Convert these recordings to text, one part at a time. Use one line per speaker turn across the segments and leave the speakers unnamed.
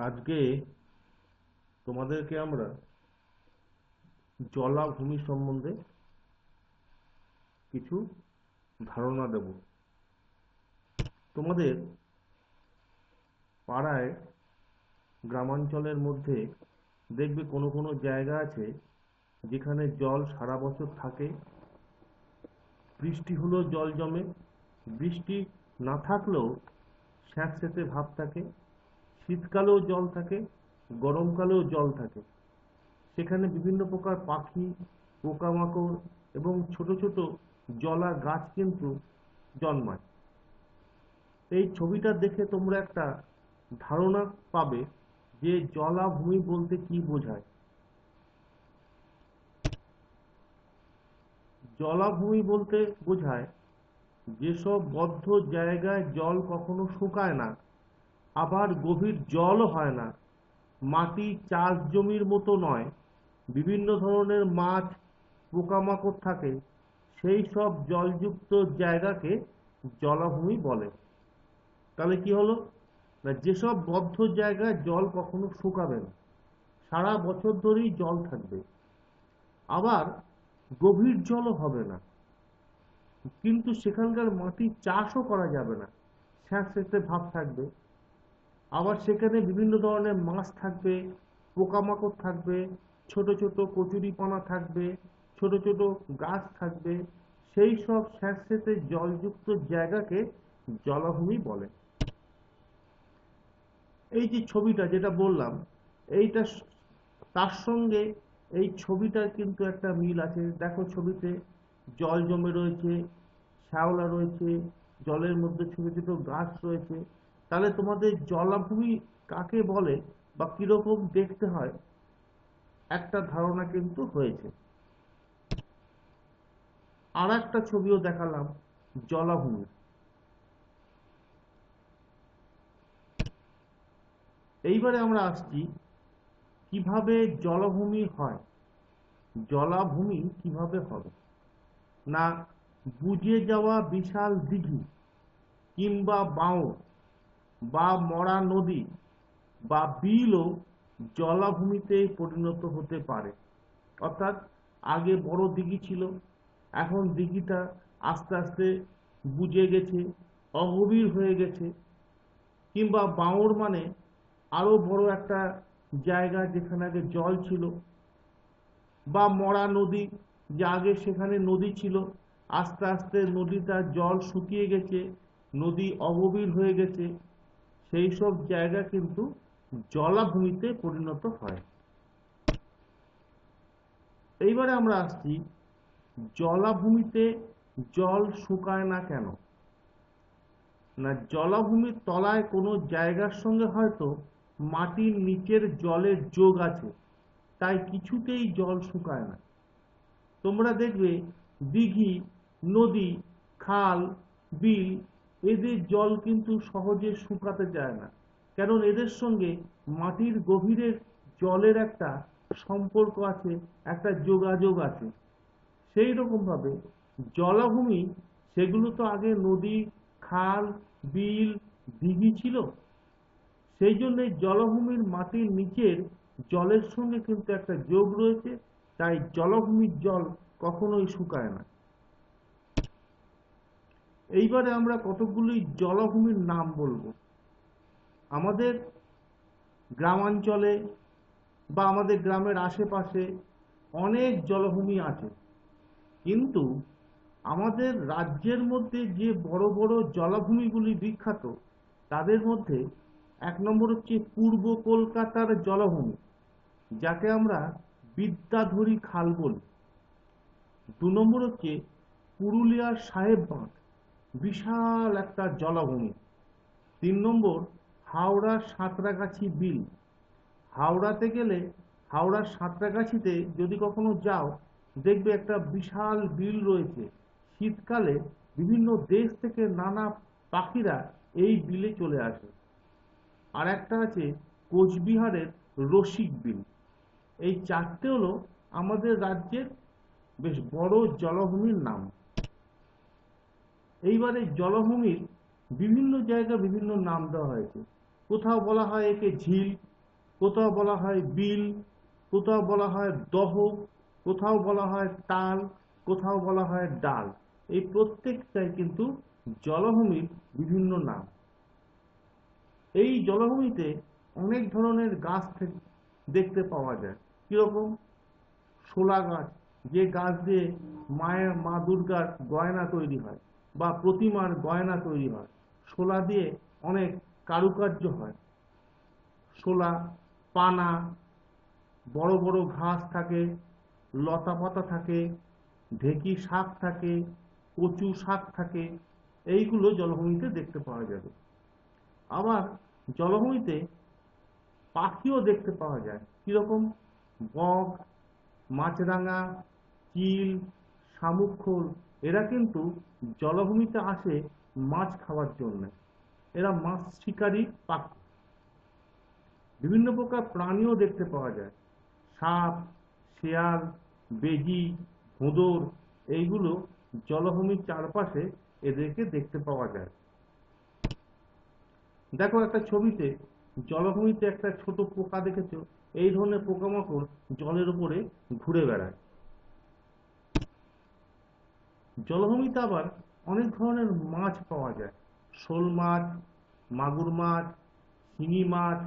আজকে তোমাদেরকে আমরা জলাভূমি সম্বন্ধে কিছু ধারণা দেব। তোমাদের পাড়ায় গ্রামাঞ্চলের মধ্যে দেখবে কোনো কোনো জায়গা আছে যেখানে জল সারা বছর থাকে। বৃষ্টি হলেও জল জমে, বৃষ্টি না থাকলেও স্যাঁতসেঁতে ভাব থাকে। শীতকালেও জল থাকে, গরমকালেও জল থাকে। সেখানে বিভিন্ন প্রকার পাখি, পোকামাকড় এবং ছোট ছোট জলা গাছ কিন্তু জন্মায়। এই ছবিটা দেখে তোমরা একটা ধারণা পাবে যে জলাভূমি বলতে কি বোঝায়। জলাভূমি বলতে বোঝায় যেসব বদ্ধ জায়গায় জল কখনো শুকায় না। আবার গভীর জলও হয় না। মাটি চাষ জমির মতো নয়। বিভিন্ন ধরনের মাছ, পোকামাকড় থাকে। সেই সব জলযুক্ত জায়গাকে জলাভূমি বলে। তাহলে কি হলো? না, যেসব বদ্ধ জায়গায় জল কখনো শুকাবে না। সারা বছর ধরেই জল থাকবে। আবার গভীর জলও হবে না। কিন্তু সেখানকার মাটি চাষও করা যাবে না। স্যাঁতস্যাঁতে ভাব থাকবে। আবার সেখানে বিভিন্ন ধরনের মাছ থাকবে, পোকামাকড় থাকবে, ছোট ছোট কচুরিপানা থাকবে, ছোট ছোট গাছ থাকবে। সেই সব স্যাঁতস্যাঁতে জলযুক্ত জায়গাকে জলাভূমি বলে। এই যে ছবিটা যেটা বললাম, এইটা তার সঙ্গে এই ছবিটার কিন্তু একটা মিল আছে। দেখো ছবিতে জল জমে রয়েছে, শ্যাওলা রয়েছে, জলের মধ্যে ছোট ছোট গাছ রয়েছে। তাহলে তোমাদের জলাভূমি কাকে বলে বা কীরকম দেখতে হয়? একটা ধারণা কিন্তু হয়েছে। আর একটা ছবিও দেখালাম, জলাভূমি। এইবারে আমরা আসছি, কীভাবে জলাভূমি হয়? জলাভূমি কীভাবে হবে? না, বুঝে যাওয়া বিশাল দিঘি কিংবা বাঁও। বা মরা নদী বা বিলও জলাভূমিতে পরিণত হতে পারে। অর্থাৎ আগে বড় দিঘি ছিল, এখন দিঘিটা আস্তে আস্তে বুঝে গেছে, অগভীর হয়ে গেছে, কিংবা বাঁওর মানে আরও বড় একটা জায়গা যেখানে আগে জল ছিল, বা মরা নদী যে আগে সেখানে নদী ছিল, আস্তে আস্তে নদীটা জল শুকিয়ে গেছে, নদী অগভীর হয়ে গেছে সেই সব জায়গা কিন্তু জলাভূমিতে পরিণত হয়। এইবারে আমরা আসছি, জলাভূমিতে জল শুকায় না কেন? না, জলাভূমির তলায় কোনো জায়গার সঙ্গে হয়তো মাটির নিচের জলের যোগ আছে, তাই কিছুতেই জল শুকায় না। তোমরা দেখবে দিঘি, নদী, খাল, বিল এদের জল কিন্তু সহজে শুকাতে যায় না। কারণ এদের সঙ্গে মাটির গভীরের জলের একটা সম্পর্ক আছে, একটা যোগাযোগ আছে। সেই রকমভাবে জলাভূমি, সেগুলো তো আগে নদী, খাল, বিল, দিঘি ছিল। সেই জন্যে জলাভূমির মাটির নিচের জলের সঙ্গে কিন্তু একটা যোগ রয়েছে। তাই জলাভূমির জল কখনোই শুকায় না। এইবারে আমরা কতগুলি জলাভূমির নাম বলব। আমাদের গ্রামাঞ্চলে বা আমাদের গ্রামের আশেপাশে অনেক জলাভূমি আছে। কিন্তু আমাদের রাজ্যের মধ্যে যে বড় বড় জলাভূমিগুলি বিখ্যাত, তাদের মধ্যে এক নম্বর হচ্ছে পূর্ব কলকাতার জলাভূমি, যাকে আমরা বিদ্যাধরী খাল বলি। দু নম্বর হচ্ছে পুরুলিয়ার সাহেব বাঁধ বিশাল একটা জলাভূমি। তিন নম্বর, হাওড়ার সাঁতরাগাছি বিল। হাওড়াতে গেলে হাওড়ার সাঁতরাগাছিতে যদি কখনো যাও, দেখবে একটা বিশাল বিল রয়েছে। শীতকালে বিভিন্ন দেশ থেকে নানা পাখিরা এই বিলে চলে আসে। আর একটা আছে কোচবিহারের রসিক বিল। এই চারটে হলো আমাদের রাজ্যের বেশ বড় জলাভূমির নাম। এইবারে জলভূমির বিভিন্ন জায়গা বিভিন্ন নাম দেওয়া হয়েছে। কোথাও বলা হয় একে ঝিল, কোথাও বলা হয় বিল, কোথাও বলা হয় দহ, কোথাও বলা হয় তাল, কোথাও বলা হয় ডাল। এই প্রত্যেকটাই কিন্তু জলভূমির বিভিন্ন নাম। এই জলভূমিতে অনেক ধরনের গাছ দেখতে পাওয়া যায়। কীরকম? শোলা গাছ, যে গাছ দিয়ে মায়ের, মা দুর্গার গয়না তৈরি হয়। বা প্রতিমার গয়না তৈরি হয়। শোলা দিয়ে অনেক কারুকার্য হয়। শোলা, পানা, বড় বড় ঘাস থাকে লতা পাতা থাকে, ঢেকি শাক থাকে, কচু শাক থাকে, এইগুলো জলভূমিতে দেখতে পাওয়া যাবে। আবার জলভূমিতে পাখিও দেখতে পাওয়া যায়। কীরকম? বক, মাছরাঙা, চিল, শামুকখোল এরা কিন্তু জলভূমিতে আসে মাছ খাওয়ার জন্য। এরা মাছ শিকারী পাখি বিভিন্ন প্রকার প্রাণীও দেখতে পাওয়া যায়। সাপ, শেয়াল বেজি ভোঁদর, এইগুলো জলভূমির চারপাশে এদেরকে দেখতে পাওয়া যায়। দেখো একটা ছবিতে জলভূমিতে একটা ছোট পোকা দেখেছ? এই ধরনের পোকামাকড় জলের উপরে ঘুরে বেড়ায়। জলভূমিতে আবার অনেক ধরনের মাছ পাওয়া যায়। শোল মাছ, মাগুর মাছ, শিঙি মাছ,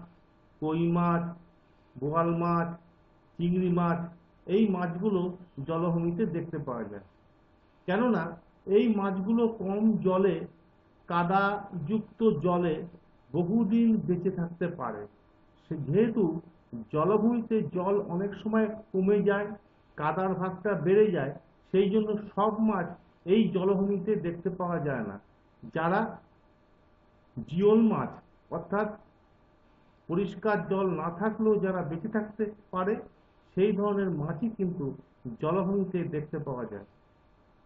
কই মাছ, বোয়াল মাছ, চিংড়ি মাছ, এই মাছগুলো জলভূমিতে দেখতে পাওয়া যায়। কেননা এই মাছগুলো কম জলে কাদাযুক্ত জলে বহুদিন বেঁচে থাকতে পারে। যেহেতু জলভূমিতে জল অনেক সময় কমে যায়, কাদার ভাগটা বেড়ে যায় সেই জন্য সব মাছ এই জলভূমিতে দেখতে পাওয়া যায় না। যারা জিওল মাছ, অর্থাৎ পরিষ্কার জল না থাকলেও যারা বেঁচে থাকতে পারে, সেই ধরনের মাছই কিন্তু জলভূমিতে দেখতে পাওয়া যায়।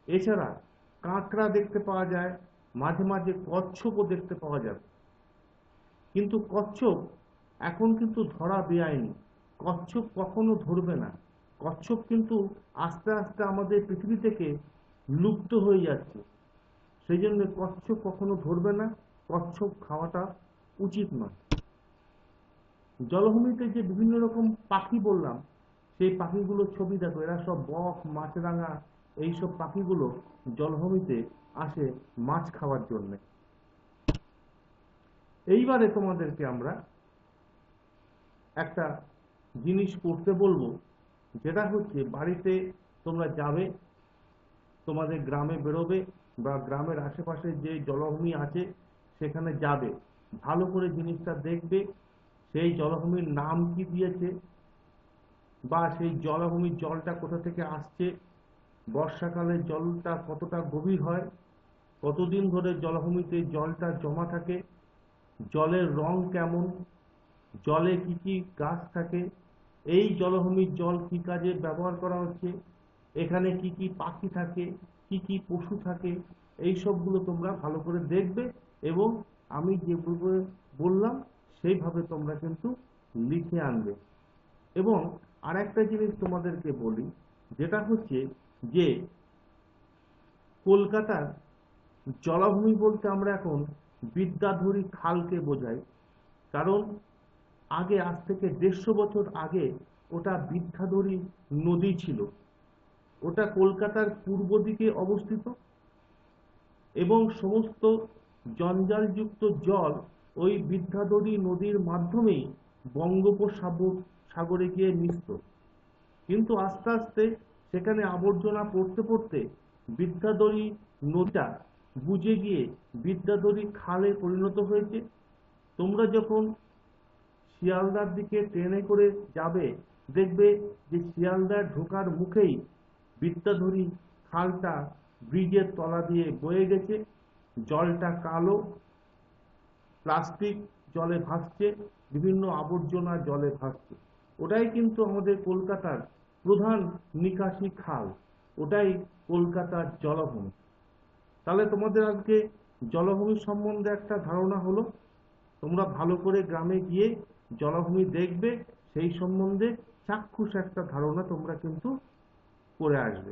এছাড়া কাঁকড়া দেখতে পাওয়া যায়, মাঝে মাঝে কচ্ছপও দেখতে পাওয়া যাবে। কিন্তু কচ্ছপ এখন কিন্তু ধরা বেআইনি। কচ্ছপ কখনো ধরবে না। কচ্ছপ কিন্তু আস্তে আস্তে আমাদের পৃথিবী থেকে লুপ্ত হয়ে যাচ্ছে। সেই জন্য কচ্ছপ কখনো ধরবে না, কচ্ছপ খাওয়াটা উচিত নয়। জলভূমিতে যে বিভিন্ন রকম পাখি বললাম, সেই পাখিগুলোর ছবি দেখো, এরা সব বক, মাছরাঙা, এইসব পাখিগুলো জলভূমিতে আসে মাছ খাওয়ার জন্য। এইবারে তোমাদেরকে আমরা একটা জিনিস করতে বলব। যেটা হচ্ছে, বাড়িতে তোমরা যাবে, তোমাদের গ্রামে বেরোবে বা গ্রামের আশেপাশে যে জলভূমি আছে, সেখানে যাবে। ভালো করে জিনিসটা দেখবে, সেই জলভূমির নাম কি দিয়েছে বা সেই জলভূমির জলটা কোথা থেকে আসছে, বর্ষাকালে জলটা কতটা গভীর হয়, কতদিন ধরে জলভূমিতে জলটা জমা থাকে, জলের রং কেমন, জলে কি কি গাছ থাকে এই জলভূমির জল কি কাজে ব্যবহার করা হচ্ছে? এখানে কি কি পাখি থাকে? কি কি পশু থাকে? এই সবগুলো তোমরা ভালো করে দেখবে এবং আমি যেভাবে বললাম, সেইভাবে তোমরা কিন্তু লিখে আনবে। এবং আরেকটা জিনিস তোমাদেরকে বলি, যেটা হচ্ছে যে কলকাতার জলাভূমি বলতে আমরা এখন বিদ্যাধরী খালকে বোঝাই। কারণ আগে, আজ থেকে দেড়শো বছর আগে ওটা বিদ্যাধরী নদী ছিল। ওটা কলকাতার পূর্ব দিকে অবস্থিত এবং সমস্ত জঞ্জালযুক্ত জল ওই বিদ্যাধরী নদীর মাধ্যমেই বঙ্গোপসাগর, সাগরে গিয়ে মিশত। কিন্তু আস্তে আস্তে সেখানে আবর্জনা পড়তে পড়তে বিদ্যাধরী নদীটা বুঝে গিয়ে বিদ্যাধরী খালে পরিণত হয়েছে। তোমরা যখন শিয়ালদার দিকে ট্রেনে করে যাবে, দেখবে যে শিয়ালদার ঢোকার মুখেই বিদ্যাধরী খালটা ব্রিজের তলা দিয়ে বয়ে গেছে। জলটা কালো, প্লাস্টিক জলে ভাসছে, বিভিন্ন আবর্জনা জলে ভাসছে। ওটাই কিন্তু আমাদের কলকাতার প্রধান নিকাশি খাল। ওটাই কলকাতার জলভূমি। তাহলে তোমাদের আজকে জলভূমি সম্বন্ধে একটা ধারণা হলো, তোমরা ভালো করে গ্রামে গিয়ে জলভূমি দেখবে সেই সম্বন্ধে চাক্ষুষ একটা ধারণা তোমরা কিন্তু করে আসবে।